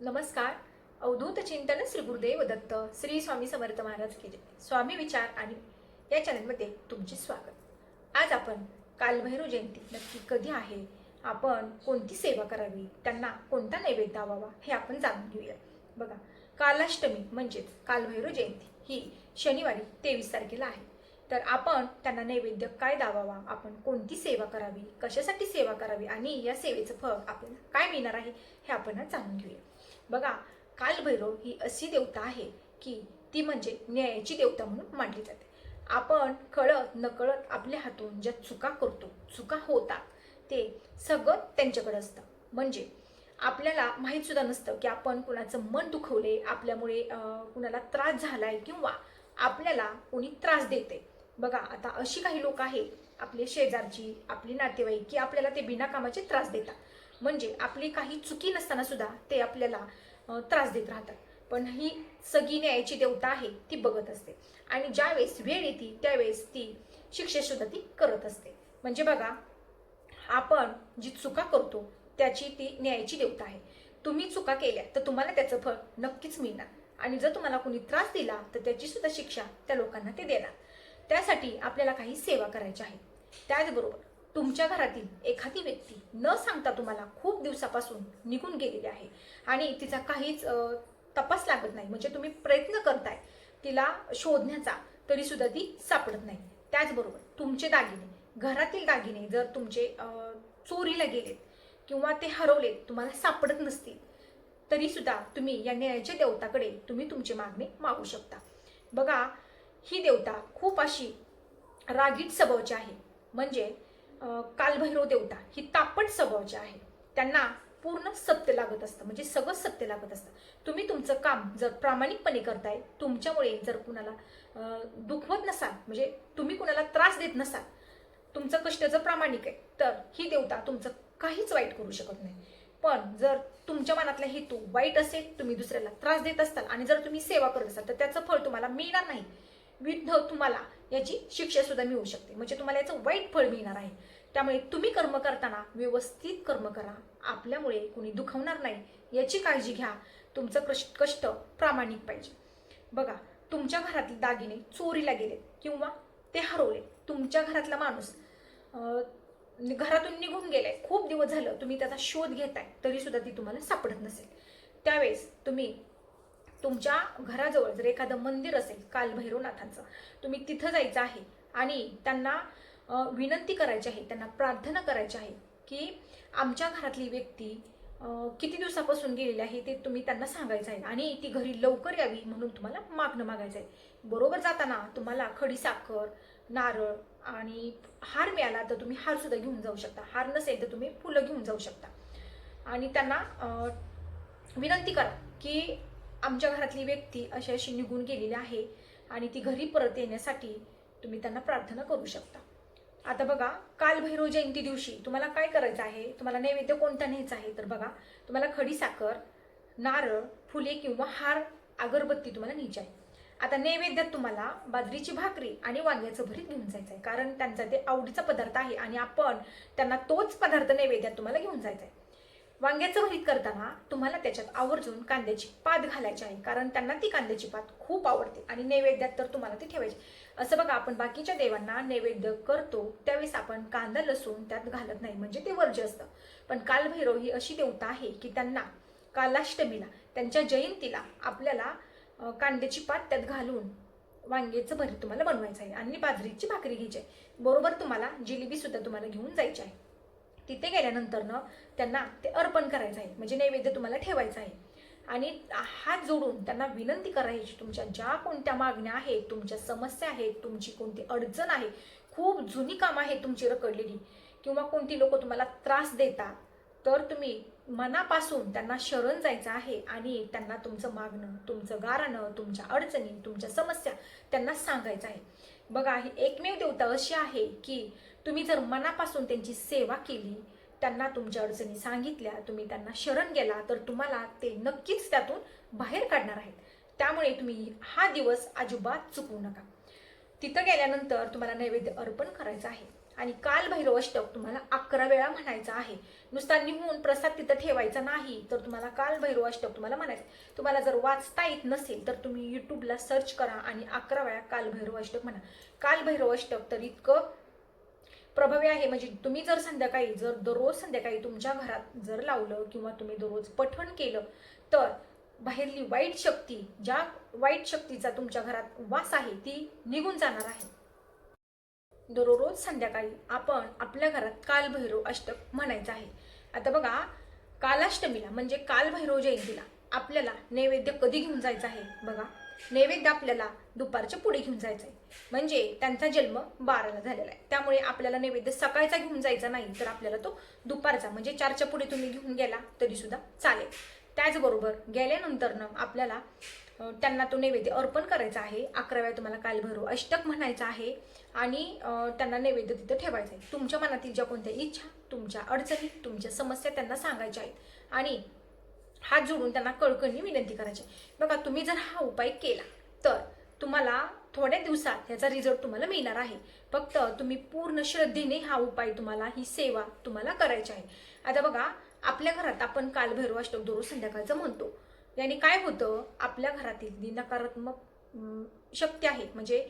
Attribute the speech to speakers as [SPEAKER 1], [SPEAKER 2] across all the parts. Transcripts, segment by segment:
[SPEAKER 1] नमस्कार. अवधूत चिंतन श्री गुरुदेव दत्त श्री स्वामी समर्थ महाराज की स्वामी विचार आणि या चॅनलमध्ये तुमचे स्वागत. आज आपण कालभैरव जयंती नक्की कधी आहे? आपण कोणती सेवा करावी? त्यांना कोणता नैवेद्य दावावा हे आपण जाणून घेऊया. बघा कालाष्टमी म्हणजेच कालभैरव जयंती ही शनिवारी तेवीस तारखेला आहे. तर आपण त्यांना नैवेद्य काय दावावा? आपण कोणती सेवा करावी? कशासाठी सेवा करावी? आणि या सेवेचं फळ आपल्याला काय मिळणार आहे? हे आपण जाणून घेऊया. बघा कालभैरव ही अशी देवता आहे की ती म्हणजे न्यायाची देवता म्हणून मानली जाते. आपण कळत नकळत आपल्या हातून ज्या चुका करतो चुका होतात ते सगळं त्यांच्याकडे असतं. म्हणजे आपल्याला माहीत सुद्धा नसतं की आपण कुणाचं मन दुखवले आपल्यामुळे कुणाला त्रास झालाय किंवा आपल्याला कोणी त्रास देते बघा आता अशी काही लोक आहेत आपले शेजारची आपली नातेवाईक की आपल्याला ते बिना कामाचे त्रास देतात. म्हणजे आपली काही चुकी नसताना सुद्धा ते आपल्याला त्रास देत राहतात. पण ही सगळी न्यायाची देवता आहे ती बघत असते. आणि ज्यावेळेस वेळ येते त्यावेळेस ती शिक्षेसुद्धा ती करत असते. म्हणजे बघा आपण जी चुका करतो त्याची ती न्यायाची देवता आहे. तुम्ही चुका केल्या तर तुम्हाला त्याचं फळ नक्कीच मिळणार. आणि जर तुम्हाला कोणी त्रास दिला तर त्याची सुद्धा शिक्षा त्या लोकांना ते देणार. त्यासाठी आपल्याला काही सेवा करायच्या आहेत त्याचबरोबर तुमच्या घरातील एखादी व्यक्ती न सांगता तुम्हाला खूप दिवसापासून निघून गेलेली आहे आणि तिचा काहीच तपास लागत नाही म्हणजे तुम्ही प्रयत्न करताय तिला शोधण्याचा तरी सुद्धा ती सापडत नाही. त्याचबरोबर तुमचे दागिने घरातील दागिने जर तुमचे चोरीला गेलेत किंवा ते हरवले तुम्हाला सापडत नसतील तरीसुद्धा तुम्ही या न्यायाच्या देवताकडे तुम्ही तुमची मागणी मागू शकता. बघा ही देवता खूप अशी रागीट स्वभावची आहे. म्हणजे कालभैरव देवता ही तापट स्वभावाची आहे त्यांना पूर्ण सत्य लागत असतं. म्हणजे सगळं सत्य लागत असतं. तुम्ही तुमचं काम जर प्रामाणिकपणे करताय तुमच्यामुळे जर कुणाला दुखवत नसाल म्हणजे तुम्ही कुणाला त्रास देत नसाल तुमचं कष्ट जर प्रामाणिक आहे तर ही देवता तुमचं काहीच वाईट करू शकत नाही. पण जर तुमच्या मनातला हेतू वाईट असेल तुम्ही दुसऱ्याला त्रास देत असताल आणि जर तुम्ही सेवा करत असाल तर त्याचं फळ तुम्हाला मिळणार नाही. विरुद्ध तुम्हाला याची शिक्षासुद्धा मिळू शकते. म्हणजे तुम्हाला याचं वाईट फळ मिळणार आहे. त्यामुळे तुम्ही कर्म करताना व्यवस्थित कर्म करा. आपल्यामुळे कुणी दुखवणार नाही. याची काळजी घ्या. तुमचं कष्ट कष्ट प्रामाणिक पाहिजे. बघा तुमच्या घरातील दागिने चोरीला गेले किंवा ते हरवले तुमच्या घरातला माणूस घरातून निघून गेलाय. खूप दिवस झालं तुम्ही त्याचा शोध घेताय. तरी सुद्धा ती तुम्हाला सापडत नसेल. त्यावेळेस तुम्ही तुमच्या घराजवळ जर एखादं मंदिर असेल कालभैरवनाथांचं तुम्ही तिथं जायचं आहे आणि त्यांना विनंती करायची आहे त्यांना प्रार्थना करायची आहे की आमच्या घरातली व्यक्ती किती दिवसापासून गेलेली आहे ते तुम्ही त्यांना सांगायचं आहे आणि ती घरी लवकर यावी म्हणून तुम्हाला मागणं मागायचं आहे. बरोबर जाताना तुम्हाला खडी साखर नारळ आणि हार मिळाला तर तुम्ही हारसुद्धा घेऊन जाऊ शकता. हार नसेल तर तुम्ही फुलं घेऊन जाऊ शकता. आणि त्यांना विनंती करा की आमच्या घरातली व्यक्ती अशी अशी निघून गेलेली आहे आणि ती घरी परत येण्यासाठी तुम्ही त्यांना प्रार्थना करू शकता. आता बघा काल भैरव जयंती दिवशी तुम्हाला काय करायचं आहे? तुम्हाला नैवेद्य कोणता न्यायचा आहे? तर बघा तुम्हाला खडी साखर नारळ फुले किंवा हार अगरबत्ती तुम्हाला न्यायची आहे. आता नैवेद्यात तुम्हाला बाजरीची भाकरी आणि वांग्याचं भरीत घेऊन जायचं आहे. कारण त्यांचा ते आवडीचा पदार्थ आहे आणि आपण त्यांना तोच पदार्थ नैवेद्यात तुम्हाला घेऊन जायचा आहे. वांग्याचं भरीत करताना तुम्हाला त्याच्यात आवर्जून कांद्याची पात घालायची आहे. कारण त्यांना ती कांद्याची पात खूप आवडते आणि नैवेद्यात तर तुम्हाला ती ठेवायची. असं बघा आपण बाकीच्या देवांना नैवेद्य करतो त्यावेळेस आपण कांदा लसूण त्यात घालत नाही. म्हणजे ते वर्ज्य असतं. पण कालभैरव ही अशी देवता आहे की त्यांना कालाष्टमीला त्यांच्या जयंतीला आपल्याला कांद्याची पात त्यात घालून वांग्याचं भरीत तुम्हाला बनवायचं आहे. आणि बाजरीची भाकरी घ्यायची आहे. बरोबर तुम्हाला जिलेबी सुद्धा तुम्हाला घेऊन जायची आहे. तिथे गेल्यानंतर ना त्यांना ते अर्पण करायचं आहे. म्हणजे नैवेद्य तुम्हाला ठेवायचं आहे. आणि हात जोडून त्यांना विनंती करायची तुमच्या ज्या कोणत्या मागण्या आहेत तुमच्या समस्या आहेत तुमची कोणती अडचण आहे खूप जुनी कामं आहेत तुमची रकडलेली किंवा कोणती लोक तुम्हाला त्रास देतात तर तुम्ही मनापासून त्यांना शरण जायचं आहे आणि त्यांना तुमचं मागणं तुमचं गाराणं तुमच्या अडचणी तुमच्या समस्या त्यांना सांगायचं आहे. बघा ही एकमेव देवता अशी आहे की तुम्ही जर मनापासून त्यांची सेवा केली त्यांना तुमच्या अडचणी सांगितल्या तुम्ही त्यांना शरण गेला तर तुम्हाला ते नक्कीच त्यातून बाहेर काढणार आहेत. त्यामुळे तुम्ही हा दिवस अजिबात चुकवू नका. तिथं गेल्यानंतर तुम्हाला नैवेद्य अर्पण करायचं आहे. आणि कालभैरव अष्टक तुम्हाला अकरा वेळा म्हणायचा आहे. नुसता निघून प्रसाद तिथं ठेवायचा नाही तर तुम्हाला कालभैरव अष्टक तुम्हाला म्हणायचं. तुम्हाला जर वाचता येत नसेल तर तुम्ही युट्यूबला सर्च करा आणि अकरा वेळा कालभैरव अष्टक म्हणा. कालभैरव अष्टक तर इतकं प्रभावी आहे. म्हणजे तुम्ही जर संध्याकाळी जर दररोज संध्याकाळी तुमच्या घरात जर लावलं किंवा तुम्ही दररोज पठण केलं तर बाहेरली वाईट शक्ती ज्या वाईट शक्तीचा तुमच्या घरात वास आहे ती निघून जाणार आहे. दररोज संध्याकाळी आपण आपल्या घरात कालभैरव अष्टक म्हणायचं आहे. आता बघा कालाष्टमीला म्हणजे कालभैरव जयंतीला आपल्याला नैवेद्य कधी घेऊन जायचं आहे? बघा नैवेद्य आपल्याला दुपारच्या पुढे घेऊन जायचं आहे. म्हणजे त्यांचा जन्म बाराला झालेला आहे. त्यामुळे आपल्याला नैवेद्य सकाळचा घेऊन जायचा नाही तर आपल्याला तो दुपारचा म्हणजे चारच्या पुढे तुम्ही घेऊन गेला तरी सुद्धा चालेल. त्याचबरोबर गेल्यानंतरनं आपल्याला त्यांना तो नैवेद्य अर्पण करायचा आहे. अकरा वेळा तुम्हाला कालभैरव अष्टक म्हणायचं आहे आणि त्यांना नैवेद्य तिथं ठेवायचं आहे. तुमच्या मनातील ज्या कोणत्या इच्छा तुमच्या अडचणी तुमच्या समस्या त्यांना सांगायच्या आहेत आणि हात जोडून त्यांना कळकळणी विनंती करायची बघा तुम्ही जर हा उपाय केला तर तुम्हाला थोड्या दिवसात याचा रिझल्ट तुम्हाला मिळणार आहे. फक्त तुम्ही पूर्ण श्रद्धेने हा उपाय तुम्हाला ही सेवा तुम्हाला करायची आहे. आता बघा आपल्या घरात आपण काल भैरवाष्टक दररोज संध्याकाळचं म्हणतो. याने काय होतं? आपल्या घरातील जी नकारात्मक शक्ती आहे म्हणजे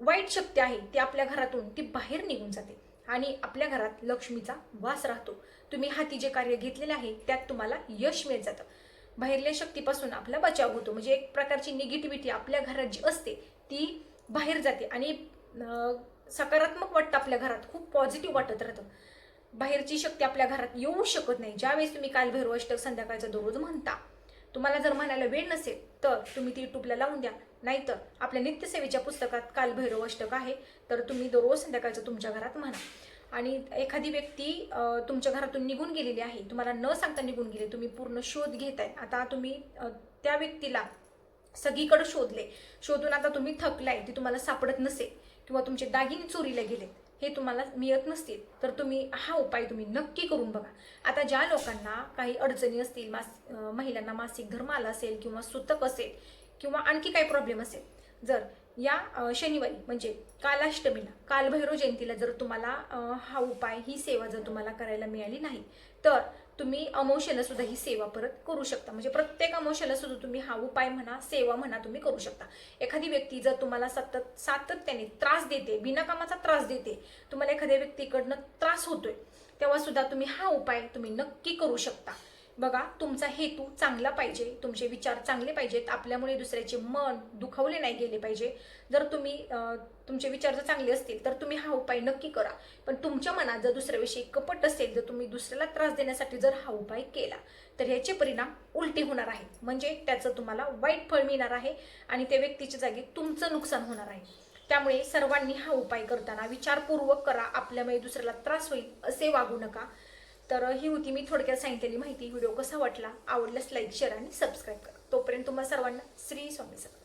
[SPEAKER 1] वाईट शक्ती आहे ती आपल्या घरातून ती बाहेर निघून जाते. आणि आपल्या घरात लक्ष्मीचा वास राहतो. तुम्ही हाती जे कार्य घेतलेले आहे त्यात तुम्हाला यश मिळत जातं. बाहेरल्या शक्तीपासून आपला बचाव होतो. म्हणजे एक प्रकारची निगेटिव्हिटी आपल्या घरात जी असते ती बाहेर जाते. आणि सकारात्मक वाटतं आपल्या घरात. खूप पॉझिटिव्ह वाटत राहतं. बाहेरची शक्ती आपल्या घरात येऊ शकत नाही. ज्यावेळेस तुम्ही काल भैरव अष्टक संध्याकाळचं दररोज म्हणता तुम्हाला जर म्हणायला वेळ नसेल तर तुम्ही ती युट्यूबला लावून द्या. नाहीतर आपल्या नित्यसेवेच्या पुस्तकात काल भैरव अष्टक आहे तर तुम्ही दररोज संध्याकाळचं तुमच्या घरात म्हणा. आणि एखादी व्यक्ती तुमच्या घरातून निघून गेलेली आहे तुम्हाला न सांगता निघून गेले तुम्ही पूर्ण शोध घेताय. आता तुम्ही त्या व्यक्तीला सगळीकडे शोधले. शोधून आता तुम्ही थकलाय ती तुम्हाला सापडत नसेल किंवा तुमचे दागिने चोरीला गेले हे तुम्हाला मिळत नसतील तर तुम्ही हा उपाय तुम्ही नक्की करून बघा. आता ज्या लोकांना काही अडचणी असतील मास महिलांना मासिक धर्म आला असेल किंवा सुतक असेल किंवा आणखी काही प्रॉब्लेम असेल जर या शनिवारी म्हणजे कालाष्टमीला कालभैरव जयंतीला जर तुम्हाला हा उपाय ही सेवा जर तुम्हाला करायला मिळाली नाही तर तुम्ही अमावस्येला सुद्धा ही सेवा परत करू शकता. म्हणजे प्रत्येक अमावस्येला सुद्धा तुम्ही हा उपाय म्हणा सेवा म्हणा तुम्ही करू शकता. एखादी व्यक्ती जर तुम्हाला सतत सातत्याने त्रास देते बिनाकामाचा त्रास देते तुम्हाला एखाद्या व्यक्तीकडनं त्रास होतोय तेव्हा सुद्धा तुम्ही हा उपाय तुम्ही नक्की करू शकता. बघा तुमचा हेतू चांगला पाहिजे तुमचे विचार चांगले पाहिजेत आपल्यामुळे दुसऱ्याचे मन दुखावले नाही गेले पाहिजे. जर तुम्ही तुमचे विचार जर चांगले असतील तर तुम्ही हा उपाय नक्की करा. पण तुमच्या मनात जर दुसऱ्याविषयी कपट असेल जर तुम्ही दुसऱ्याला त्रास देण्यासाठी जर हा उपाय केला तर ह्याचे परिणाम उलटे होणार आहेत. म्हणजे त्याचं तुम्हाला वाईट फळ मिळणार आहे आणि त्या व्यक्तीच्या जागी तुमचं नुकसान होणार आहे. त्यामुळे सर्वांनी हा उपाय करताना विचारपूर्वक करा. आपल्यामुळे दुसऱ्याला त्रास होईल असे वागू नका. तर ही होती. मी थोडक्यात सांगितलेली माहिती. व्हिडिओ कसा वाटला? आवडल्यास लाईक शेअर आणि सबस्क्राईब करा. तोपर्यंत तुम्हाला सर्वांना श्री स्वामी समर्थ.